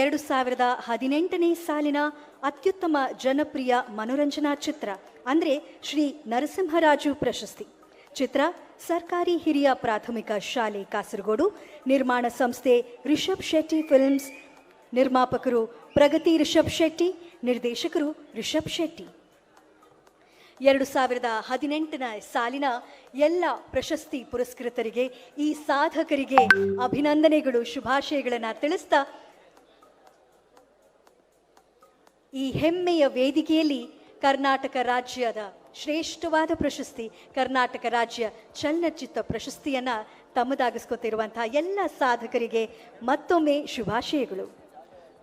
ಎರಡು ಸಾವಿರದ ಹದಿನೆಂಟನೇ ಸಾಲಿನ ಅತ್ಯುತ್ತಮ ಜನಪ್ರಿಯ ಮನೋರಂಜನಾ ಚಿತ್ರ, ಅಂದರೆ ಶ್ರೀ ನರಸಿಂಹರಾಜು ಪ್ರಶಸ್ತಿ. ಚಿತ್ರ ಸರ್ಕಾರಿ ಹಿರಿಯ ಪ್ರಾಥಮಿಕ ಶಾಲೆ ಕಾಸರಗೋಡು, ನಿರ್ಮಾಣ ಸಂಸ್ಥೆ ರಿಷಬ್ ಶೆಟ್ಟಿ ಫಿಲ್ಮ್ಸ್, ನಿರ್ಮಾಪಕರು ಪ್ರಗತಿ ರಿಷಬ್ ಶೆಟ್ಟಿ, ನಿರ್ದೇಶಕರು ರಿಷಬ್ ಶೆಟ್ಟಿ. ಎರಡು ಸಾವಿರದ ಹದಿನೆಂಟನ ಸಾಲಿನ ಎಲ್ಲ ಪ್ರಶಸ್ತಿ ಪುರಸ್ಕೃತರಿಗೆ ಈ ಸಾಧಕರಿಗೆ ಅಭಿನಂದನೆಗಳು, ಶುಭಾಶಯಗಳನ್ನು ತಿಳಿಸ್ತಾ ಈ ಹೆಮ್ಮೆಯ ವೇದಿಕೆಯಲ್ಲಿ ಕರ್ನಾಟಕ ರಾಜ್ಯದ ಶ್ರೇಷ್ಠವಾದ ಪ್ರಶಸ್ತಿ, ಕರ್ನಾಟಕ ರಾಜ್ಯ ಚಲನಚಿತ್ರ ಪ್ರಶಸ್ತಿಯನ್ನು ತಮ್ಮದಾಗಿಸ್ಕೊತಿರುವಂತಹ ಎಲ್ಲ ಸಾಧಕರಿಗೆ ಮತ್ತೊಮ್ಮೆ ಶುಭಾಶಯಗಳು.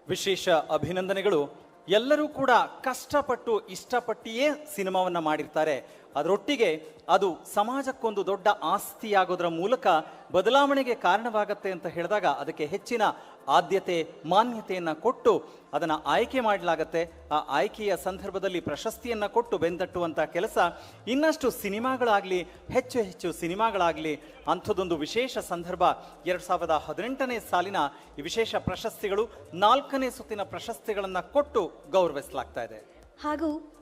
ವಿಶೇಷ ಅಭಿನಂದನೆಗಳು. ಎಲ್ಲರೂ ಕೂಡ ಕಷ್ಟಪಟ್ಟು ಇಷ್ಟಪಟ್ಟಿಯೇ ಸಿನಿಮಾವನ್ನ ಮಾಡಿರ್ತಾರೆ. ಅದರೊಟ್ಟಿಗೆ ಅದು ಸಮಾಜಕ್ಕೊಂದು ದೊಡ್ಡ ಆಸ್ತಿಯಾಗೋದ್ರ ಮೂಲಕ ಬದಲಾವಣೆಗೆ ಕಾರಣವಾಗತ್ತೆ ಅಂತ ಹೇಳಿದಾಗ ಅದಕ್ಕೆ ಹೆಚ್ಚಿನ ಆದ್ಯತೆ, ಮಾನ್ಯತೆಯನ್ನು ಕೊಟ್ಟು ಅದನ್ನು ಆಯ್ಕೆ ಮಾಡಲಾಗತ್ತೆ. ಆ ಆಯ್ಕೆಯ ಸಂದರ್ಭದಲ್ಲಿ ಪ್ರಶಸ್ತಿಯನ್ನು ಕೊಟ್ಟು ಬೆಂದಟ್ಟುವಂಥ ಕೆಲಸ ಇನ್ನಷ್ಟು ಸಿನಿಮಾಗಳಾಗಲಿ, ಹೆಚ್ಚು ಹೆಚ್ಚು ಸಿನಿಮಾಗಳಾಗಲಿ, ಅಂಥದ್ದೊಂದು ವಿಶೇಷ ಸಂದರ್ಭ ಎರಡು ಸಾವಿರದ ಹದಿನೆಂಟನೇ ಸಾಲಿನ ವಿಶೇಷ ಪ್ರಶಸ್ತಿಗಳು ನಾಲ್ಕನೇ ಸುತ್ತಿನ ಪ್ರಶಸ್ತಿಗಳನ್ನು ಕೊಟ್ಟು ಗೌರವಿಸಲಾಗ್ತಾ ಇದೆ. ಹಾಗೂ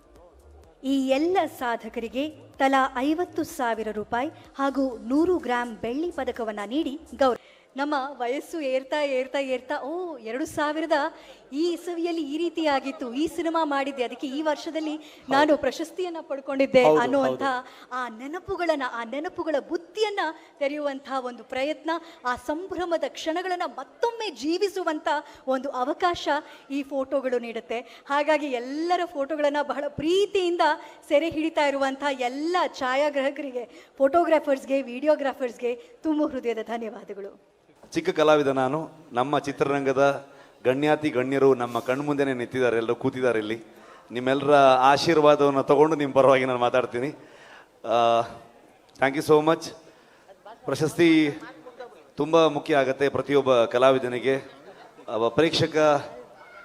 ಈ ಎಲ್ಲ ಸಾಧಕರಿಗೆ ತಲಾ ಐವತ್ತು ಸಾವಿರ ರೂಪಾಯಿ ಹಾಗೂ ನೂರು ಗ್ರಾಂ ಬೆಳ್ಳಿ ಪದಕವನ್ನ ನೀಡಿ ಗೌರವ ನಮ್ಮ ವಯಸ್ಸು ಏರ್ತಾ ಏರ್ತಾ ಏರ್ತಾ ಓ ಎರಡು ಸಾವಿರದ ಈ ಇಸವಿಯಲ್ಲಿ ಈ ರೀತಿ ಆಗಿತ್ತು ಈ ಸಿನಿಮಾ ಮಾಡಿದ್ದೆ ಅದಕ್ಕೆ ಈ ವರ್ಷದಲ್ಲಿ ನಾನು ಪ್ರಶಸ್ತಿಯನ್ನ ಪಡ್ಕೊಂಡಿದ್ದೆ ಅನ್ನುವಂತ ಅನ್ನುವಂಥ ಆ ನೆನಪುಗಳನ್ನ ಆ ನೆನಪುಗಳ ಬುತ್ತಿಯನ್ನ ತೆರೆಯುವಂತಹ ಒಂದು ಪ್ರಯತ್ನ ಆ ಸಂಭ್ರಮದ ಕ್ಷಣಗಳನ್ನ ಮತ್ತೊಮ್ಮೆ ಜೀವಿಸುವಂತ ಒಂದು ಅವಕಾಶ ಈ ಫೋಟೋಗಳು ನೀಡುತ್ತೆ. ಹಾಗಾಗಿ ಎಲ್ಲರ ಫೋಟೋಗಳನ್ನ ಬಹಳ ಪ್ರೀತಿಯಿಂದ ಸೆರೆ ಹಿಡಿತಾ ಇರುವಂತಹ ಎಲ್ಲ ಛಾಯಾಗ್ರಾಹಕರಿಗೆ ಫೋಟೋಗ್ರಾಫರ್ಸ್ಗೆ ವಿಡಿಯೋಗ್ರಾಫರ್ಸ್ಗೆ ತುಂಬ ಹೃದಯದ ಧನ್ಯವಾದಗಳು. ಚಿಕ್ಕ ಕಲಾವಿದ ನಾನು. ನಮ್ಮ ಚಿತ್ರರಂಗದ ಗಣ್ಯಾತಿ ಗಣ್ಯರು ನಮ್ಮ ಕಣ್ಮುಂದೆನೇ ನಿಂತಿದ್ದಾರೆ, ಎಲ್ಲರೂ ಕೂತಿದ್ದಾರೆ ಇಲ್ಲಿ. ನಿಮ್ಮೆಲ್ಲರ ಆಶೀರ್ವಾದವನ್ನು ತಗೊಂಡು ನಿಮ್ಮ ಪರವಾಗಿ ನಾನು ಮಾತಾಡ್ತೀನಿ. ಥ್ಯಾಂಕ್ ಯು ಸೋ ಮಚ್ ಪ್ರಶಸ್ತಿ ತುಂಬ ಮುಖ್ಯ ಆಗುತ್ತೆ ಪ್ರತಿಯೊಬ್ಬ ಕಲಾವಿದನಿಗೆ. ಒಬ್ಬ ಪ್ರೇಕ್ಷಕ,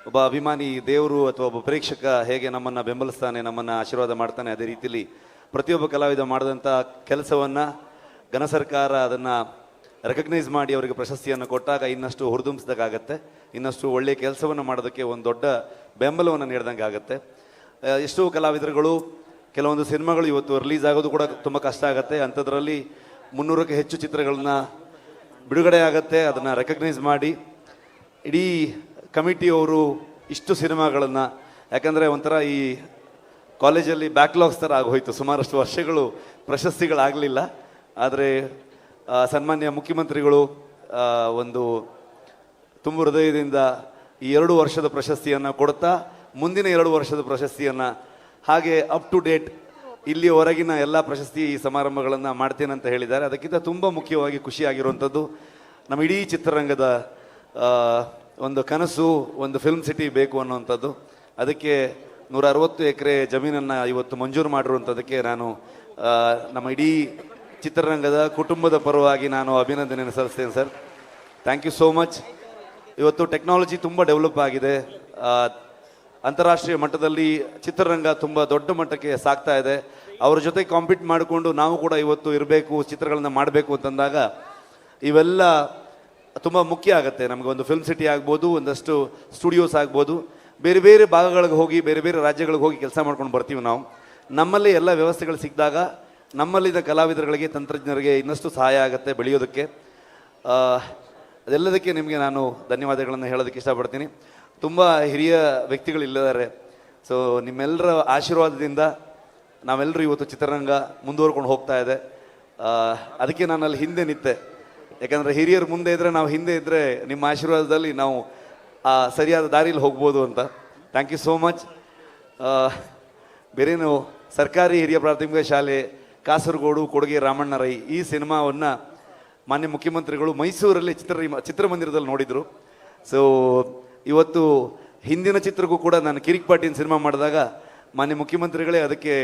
ಒಬ್ಬ ಅಭಿಮಾನಿ ದೇವರು ಅಥವಾ ಒಬ್ಬ ಪ್ರೇಕ್ಷಕ ಹೇಗೆ ನಮ್ಮನ್ನು ಬೆಂಬಲಿಸ್ತಾನೆ, ನಮ್ಮನ್ನು ಆಶೀರ್ವಾದ ಮಾಡ್ತಾನೆ ಅದೇ ರೀತಿಯಲ್ಲಿ ಪ್ರತಿಯೊಬ್ಬ ಕಲಾವಿದ ಮಾಡಿದಂಥ ಕೆಲಸವನ್ನು ಘನ ಸರ್ಕಾರ ಅದನ್ನು ರೆಕಗ್ನೈಸ್ ಮಾಡಿ ಅವರಿಗೆ ಪ್ರಶಸ್ತಿಯನ್ನು ಕೊಟ್ಟಾಗ ಇನ್ನಷ್ಟು ಹುರಿದುಂಬಿಸಿದಾಗತ್ತೆ ಇನ್ನಷ್ಟು ಒಳ್ಳೆಯ ಕೆಲಸವನ್ನು ಮಾಡೋದಕ್ಕೆ ಒಂದು ದೊಡ್ಡ ಬೆಂಬಲವನ್ನು ನೀಡಿದಂಗೆ ಆಗುತ್ತೆ. ಎಷ್ಟೋ ಕಲಾವಿದರುಗಳು, ಕೆಲವೊಂದು ಸಿನಿಮಾಗಳು ಇವತ್ತು ರಿಲೀಸ್ ಆಗೋದು ಕೂಡ ತುಂಬ ಕಷ್ಟ ಆಗುತ್ತೆ. ಅಂಥದ್ರಲ್ಲಿ ಮುನ್ನೂರಕ್ಕೆ ಹೆಚ್ಚು ಚಿತ್ರಗಳನ್ನ ಬಿಡುಗಡೆ ಆಗುತ್ತೆ. ಅದನ್ನು ರೆಕಗ್ನೈಸ್ ಮಾಡಿ ಇಡೀ ಕಮಿಟಿಯವರು ಇಷ್ಟು ಸಿನಿಮಾಗಳನ್ನು, ಯಾಕಂದರೆ ಒಂಥರ ಈ ಕಾಲೇಜಲ್ಲಿ ಬ್ಯಾಕ್ಲಾಗ್ಸ್ ಥರ ಆಗೋಯ್ತು. ಸುಮಾರಷ್ಟು ವರ್ಷಗಳು ಪ್ರಶಸ್ತಿಗಳಾಗಲಿಲ್ಲ. ಆದರೆ ಸನ್ಮಾನ್ಯ ಮುಖ್ಯಮಂತ್ರಿಗಳು ಒಂದು ತುಂಬ ಹೃದಯದಿಂದ ಈ ಎರಡು ವರ್ಷದ ಪ್ರಶಸ್ತಿಯನ್ನು ಕೊಡ್ತಾ, ಮುಂದಿನ ಎರಡು ವರ್ಷದ ಪ್ರಶಸ್ತಿಯನ್ನು ಹಾಗೆ ಅಪ್ ಟು ಡೇಟ್ ಇಲ್ಲಿಯವರೆಗಿನ ಎಲ್ಲ ಪ್ರಶಸ್ತಿ ಈ ಸಮಾರಂಭಗಳನ್ನು ಮಾಡ್ತೇನೆ ಅಂತ ಹೇಳಿದ್ದಾರೆ. ಅದಕ್ಕಿಂತ ತುಂಬ ಮುಖ್ಯವಾಗಿ ಖುಷಿಯಾಗಿರುವಂಥದ್ದು ನಮ್ಮ ಇಡೀ ಚಿತ್ರರಂಗದ ಒಂದು ಕನಸು, ಒಂದು ಫಿಲ್ಮ್ ಸಿಟಿ ಬೇಕು ಅನ್ನುವಂಥದ್ದು. ಅದಕ್ಕೆ ನೂರ ಅರವತ್ತು ಎಕರೆ ಜಮೀನನ್ನು ಇವತ್ತು ಮಂಜೂರು ಮಾಡಿರುವಂಥದ್ದಕ್ಕೆ ನಾನು ನಮ್ಮ ಇಡೀ ಚಿತ್ರರಂಗದ ಕುಟುಂಬದ ಪರವಾಗಿ ನಾನು ಅಭಿನಂದನೆಯನ್ನು ಸಲ್ಲಿಸ್ತೇನೆ, sir. Thank you so much ಇವತ್ತು ಟೆಕ್ನಾಲಜಿ ತುಂಬ ಡೆವಲಪ್ ಆಗಿದೆ. ಅಂತಾರಾಷ್ಟ್ರೀಯ ಮಟ್ಟದಲ್ಲಿ ಚಿತ್ರರಂಗ ತುಂಬ ದೊಡ್ಡ ಮಟ್ಟಕ್ಕೆ ಸಾಗ್ತಾ ಇದೆ. ಅವ್ರ ಜೊತೆ ಕಾಂಪೀಟ್ ಮಾಡಿಕೊಂಡು ನಾವು ಕೂಡ ಇವತ್ತು ಇರಬೇಕು, ಚಿತ್ರಗಳನ್ನು ಮಾಡಬೇಕು ಅಂತಂದಾಗ ಇವೆಲ್ಲ ತುಂಬ ಮುಖ್ಯ ಆಗುತ್ತೆ. ನಮಗೆ ಒಂದು ಫಿಲ್ಮ್ ಸಿಟಿ ಆಗ್ಬೋದು, ಒಂದಷ್ಟು ಸ್ಟುಡಿಯೋಸ್ ಆಗ್ಬೋದು. ಬೇರೆ ಬೇರೆ ಭಾಗಗಳಿಗೆ ಹೋಗಿ, ಬೇರೆ ಬೇರೆ ರಾಜ್ಯಗಳಿಗೆ ಹೋಗಿ ಕೆಲಸ ಮಾಡ್ಕೊಂಡು ಬರ್ತೀವಿ ನಾವು. ನಮ್ಮಲ್ಲಿ ಎಲ್ಲ ವ್ಯವಸ್ಥೆಗಳು ಸಿಕ್ಕಿದಾಗ ನಮ್ಮಲ್ಲಿದ್ದ ಕಲಾವಿದರುಗಳಿಗೆ, ತಂತ್ರಜ್ಞರಿಗೆ ಇನ್ನಷ್ಟು ಸಹಾಯ ಆಗುತ್ತೆ ಬೆಳೆಯೋದಕ್ಕೆ. ಅದೆಲ್ಲದಕ್ಕೆ ನಿಮಗೆ ನಾನು ಧನ್ಯವಾದಗಳನ್ನು ಹೇಳೋದಕ್ಕೆ ಇಷ್ಟಪಡ್ತೀನಿ. ತುಂಬ ಹಿರಿಯ ವ್ಯಕ್ತಿಗಳು ಇಲ್ಲಿದ್ದಾರೆ ಸೊ ನಿಮ್ಮೆಲ್ಲರ ಆಶೀರ್ವಾದದಿಂದ ನಾವೆಲ್ಲರೂ ಇವತ್ತು ಚಿತ್ರರಂಗ ಮುಂದುವರ್ಕೊಂಡು ಹೋಗ್ತಾ ಇದೆ. ಅದಕ್ಕೆ ನಾನು ಅಲ್ಲಿ ಹಿಂದೆ ನಿಂತೆ. ಯಾಕಂದರೆ ಹಿರಿಯರು ಮುಂದೆ ಇದ್ದರೆ ನಾವು ಹಿಂದೆ ಇದ್ದರೆ ನಿಮ್ಮ ಆಶೀರ್ವಾದದಲ್ಲಿ ನಾವು ಆ ಸರಿಯಾದ ದಾರಿಯಲ್ಲಿ ಹೋಗ್ಬೋದು ಅಂತ. ಥ್ಯಾಂಕ್ ಯು ಸೋ ಮಚ್ ಬೇರೇನು ಸರ್ಕಾರಿ ಹಿರಿಯ ಪ್ರಾಥಮಿಕ ಶಾಲೆ ಕಾಸರಗೋಡು, ಕೊಡುಗೆ ರಾಮಣ್ಣ ರೈ ಈ ಸಿನಿಮಾವನ್ನು ಮಾನ್ಯ ಮುಖ್ಯಮಂತ್ರಿಗಳು ಮೈಸೂರಲ್ಲಿ ಚಿತ್ರ ಚಿತ್ರಮಂದಿರದಲ್ಲಿ ನೋಡಿದರು. ಸೊ ಇವತ್ತು ಹಿಂದಿನ ಚಿತ್ರಕ್ಕೂ ಕೂಡ ನಾನು ಕಿರಿಕ್ ಪಾಟೀನ್ ಸಿನಿಮಾ ಮಾಡಿದಾಗ ಮಾನ್ಯ ಮುಖ್ಯಮಂತ್ರಿಗಳೇ ಅದಕ್ಕೆ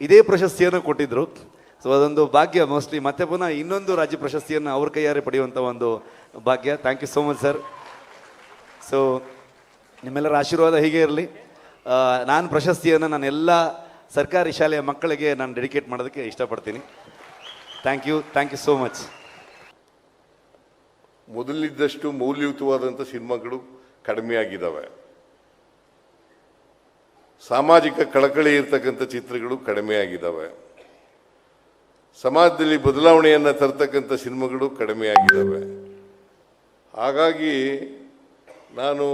ಇದೇ ಪ್ರಶಸ್ತಿಯನ್ನು ಕೊಟ್ಟಿದ್ದರು ಸೊ ಅದೊಂದು ಭಾಗ್ಯ ಮೋಸ್ಟ್ಲಿ ಮತ್ತೆ ಪುನಃ ಇನ್ನೊಂದು ರಾಜ್ಯ ಪ್ರಶಸ್ತಿಯನ್ನು ಅವ್ರ ಕೈಯಾರೆ ಪಡೆಯುವಂಥ ಒಂದು ಭಾಗ್ಯ. Thank you so much sir so ನಿಮ್ಮೆಲ್ಲರ ಆಶೀರ್ವಾದ ಹೀಗೆ ಇರಲಿ. ನಾನು ಪ್ರಶಸ್ತಿಯನ್ನು ನಾನು ಎಲ್ಲ ಸರ್ಕಾರಿ ಶಾಲೆಯ ಮಕ್ಕಳಿಗೆ ನಾನು ಡೆಡಿಕೇಟ್ ಮಾಡೋದಕ್ಕೆ ಇಷ್ಟಪಡ್ತೀನಿ. Thank you thank you so much ಮೊದಲಿದ್ದಷ್ಟು ಮೌಲ್ಯಯುತವಾದಂಥ ಸಿನಿಮಾಗಳು ಕಡಿಮೆಯಾಗಿದ್ದಾವೆ ಸಾಮಾಜಿಕ ಕಳಕಳಿ ಇರತಕ್ಕಂಥ ಚಿತ್ರಗಳು ಕಡಿಮೆ ಆಗಿದ್ದಾವೆ. ಸಮಾಜದಲ್ಲಿ ಬದಲಾವಣೆಯನ್ನು ತರ್ತಕ್ಕಂಥ ಸಿನಿಮಾಗಳು ಕಡಿಮೆಯಾಗಿದ್ದಾವೆ ಹಾಗಾಗಿ ನಾನು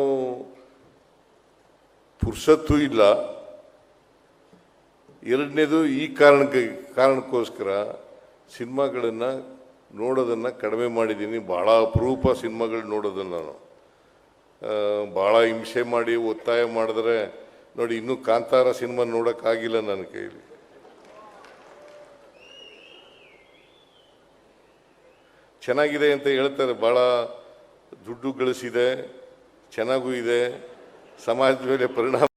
ಪುರುಷತ್ತು ಇಲ್ಲ. ಎರಡನೇದು ಈ ಕಾರಣಕ್ಕೆ, ಕಾರಣಕ್ಕೋಸ್ಕರ ಸಿನಿಮಾಗಳನ್ನು ನೋಡೋದನ್ನು ಕಡಿಮೆ ಮಾಡಿದ್ದೀನಿ. ಭಾಳ ಅಪರೂಪ ಸಿನಿಮಾಗಳು ನೋಡೋದನ್ನು ನಾನು. ಭಾಳ ಹಿಂಸೆ ಮಾಡಿ, ಒತ್ತಾಯ ಮಾಡಿದ್ರೆ ನೋಡಿ, ಇನ್ನೂ ಕಾಂತಾರ ಸಿನಿಮಾ ನೋಡೋಕ್ಕಾಗಿಲ್ಲ ನನ್ನ ಕೈಲಿ. ಚೆನ್ನಾಗಿದೆ ಅಂತ ಹೇಳ್ತಾರೆ. ಭಾಳ ದುಡ್ಡು ಗಳಿಸಿದೆ, ಚೆನ್ನಾಗೂ ಇದೆ. ಸಮಾಜದ ಮೇಲೆ ಪರಿಣಾಮ